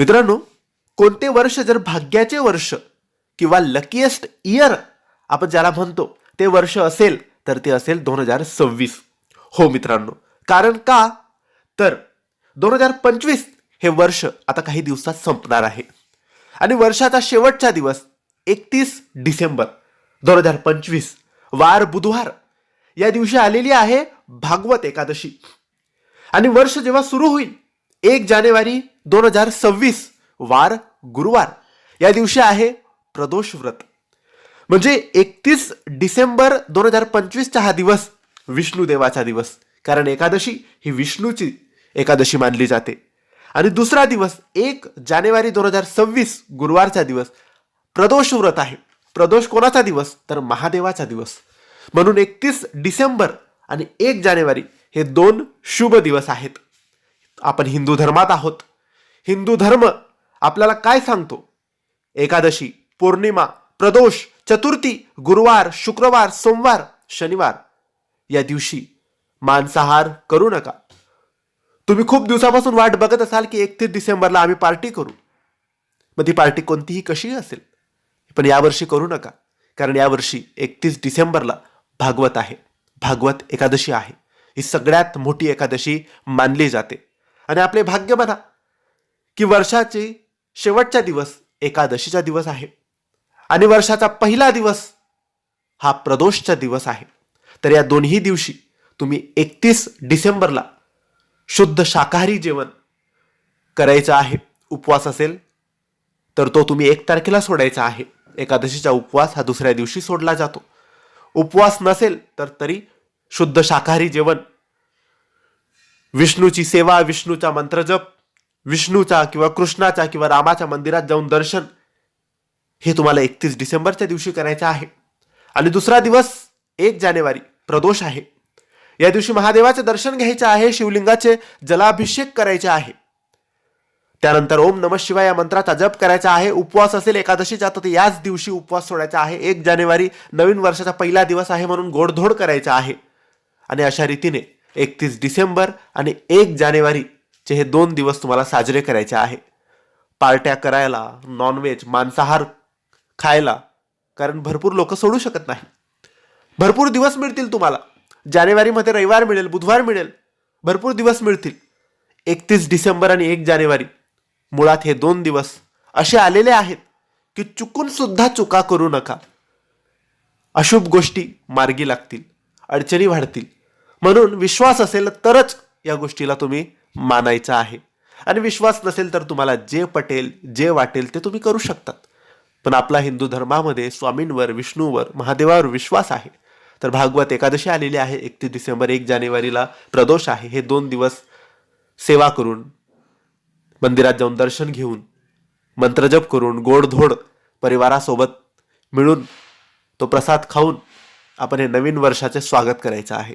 मित्रांनो कोणते वर्ष जर भाग्याचे वर्ष किंवा लकीएस्ट इयर आपण ज्याला म्हणतो ते वर्ष असेल तर ते असेल दोन हजार सव्वीस. हो मित्रांनो कारण का? तर दोन हजार पंचवीस हे वर्ष आता काही दिवसात संपणार आहे. आणि वर्षाचा शेवटचा दिवस एकतीस डिसेंबर दोन हजार पंचवीस वार बुधवार या दिवशी आलेली आहे भागवत एकादशी. आणि वर्ष जेव्हा सुरू होईल एक जानेवारी दोन हजार सव्वीस वार गुरुवार. या दिवशी आहे प्रदोष व्रत. म्हणजे एकतीस डिसेंबर दोन हजार पंचवीसचा हा दिवस विष्णू देवाचा दिवस. कारण एकादशी ही विष्णूची एकादशी मानली जाते. आणि दुसरा दिवस एक जानेवारी दोन हजार सव्वीस गुरुवारचा दिवस प्रदोष व्रत आहे. प्रदोष कोणाचा दिवस? तर महादेवाचा दिवस. म्हणून एकतीस डिसेंबर आणि एक जानेवारी हे दोन शुभ दिवस आहेत. आपण हिंदू धर्मात आहोत. हिंदू धर्म आपल्याला काय सांगतो? एकादशी पौर्णिमा प्रदोष चतुर्थी गुरुवार शुक्रवार सोमवार शनिवार. या दिवशी मांसाहार करू नका. तुम्ही खूप दिवसापासून वाट बघत असाल की एकतीस डिसेंबरला आम्ही पार्टी करू. मग ती पार्टी कोणतीही कशीही असेल पण यावर्षी करू नका. कारण यावर्षी एकतीस डिसेंबरला भागवत आहे. भागवत एकादशी आहे. ही सगळ्यात मोठी एकादशी मानली जाते. आणि आपले भाग्य बघा. की वर्षाचे शेवटचा दिवस एकादशीचा दिवस आहे. आणि वर्षाचा पहिला दिवस हा प्रदोषचा दिवस आहे. तर या दोन्ही दिवशी तुम्ही एकतीस डिसेंबरला शुद्ध शाकाहारी जेवण करायचं आहे. उपवास असेल तर तो तुम्ही एक तारखेला सोडायचा आहे. एकादशीचा उपवास हा दुसऱ्या दिवशी सोडला जातो. उपवास नसेल तर तरी शुद्ध शाकाहारी जेवण. विष्णूची सेवा विष्णूचा मंत्रजप विष्णूचा किंवा कृष्णाचा किंवा रामाच्या मंदिरात जाऊन दर्शन हे तुम्हाला एकतीस डिसेंबरच्या दिवशी करायचं आहे. आणि दुसरा दिवस एक जानेवारी प्रदोष आहे. या दिवशी महादेवाचे दर्शन घ्यायचे आहे शिवलिंगाचे जलाभिषेक करायचे आहे. त्यानंतर ओम नम शिवाय या मंत्राचा जप करायचा आहे. उपवास असेल एकादशीचा तर ते याच दिवशी उपवास सोडायचा आहे. एक जानेवारी नवीन वर्षाचा पहिला दिवस आहे म्हणून गोडधोड करायचा आहे. आणि अशा रीतीने एकतीस डिसेंबर आणि एक जानेवारी जानेवारीचे हे दोन दिवस तुम्हाला साजरे करायचे आहे. पार्ट्या करायला नॉनव्हेज मांसाहार खायला कारण भरपूर लोक सोडू शकत नाही. भरपूर दिवस मिळतील तुम्हाला. जानेवारीमध्ये रविवार मिळेल बुधवार मिळेल भरपूर दिवस मिळतील. एकतीस डिसेंबर आणि एक जानेवारी मुळात हे दोन दिवस असे आलेले आहेत की चुकून सुद्धा चुका करू नका. अशुभ गोष्टी मार्गी लागतील अडचणी वाढतील. म्हणून विश्वास असेल तरच या गोष्टीला तुम्ही मानायचं आहे. आणि विश्वास नसेल तर तुम्हाला जे पटेल जे वाटेल ते तुम्ही करू शकतात. पण आपला हिंदू धर्मामध्ये स्वामींवर विष्णूवर महादेवावर विश्वास आहे. तर भागवत एकादशी आलेली आहे एकतीस डिसेंबर एक जानेवारीला प्रदोष आहे. हे दोन दिवस सेवा करून मंदिरात जाऊन दर्शन घेऊन मंत्रजप करून गोडधोड परिवारासोबत मिळून तो प्रसाद खाऊन आपण हे नवीन वर्षाचे स्वागत करायचं आहे.